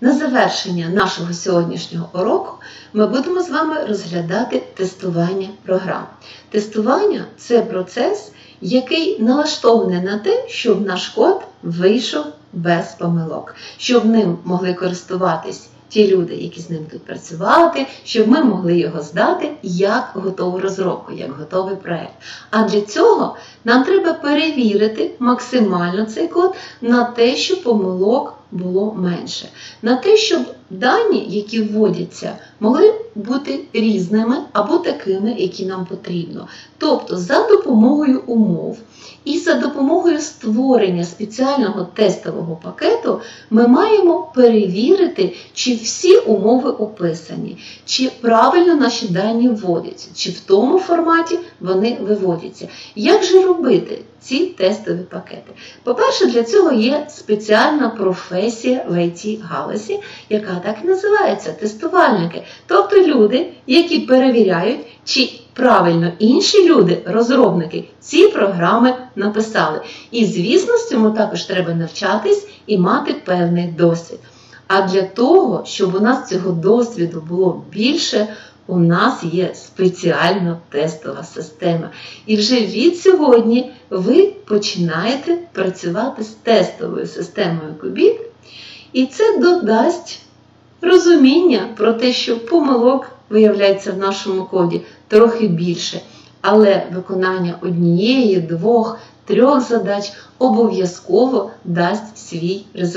На завершення нашого сьогоднішнього уроку ми будемо з вами розглядати тестування програм. Тестування це процес, який налаштований на те, щоб наш код вийшов без помилок, щоб ним могли користуватись ті люди, які з ним будуть працювати, щоб ми могли його здати як готову розробку, як готовий проект. А для цього нам треба перевірити максимально цей код на те, щоб помилок було менше, на те, щоб дані, які вводяться, могли бути різними або такими, які нам потрібно. Тобто, за допомогою умов і за допомогою створення спеціального тестового пакету ми маємо перевірити, чи всі умови описані, чи правильно наші дані вводяться, чи в тому форматі вони виводяться. Як же робити ці тестові пакети? По-перше, для цього є спеціальна професія в it галузі, яка так і називається тестувальники, тобто люди, які перевіряють, чи правильно інші люди, розробники, ці програми написали. І, звісно, з цьому також треба навчатись і мати певний досвід. А для того, щоб у нас цього досвіду було більше, у нас є спеціальна тестова система. І вже від сьогодні ви починаєте працювати з тестовою системою Кубік, і це додасть розуміння про те, що помилок виявляється в нашому коді трохи більше. Але виконання однієї, двох, трьох задач обов'язково дасть свій результат.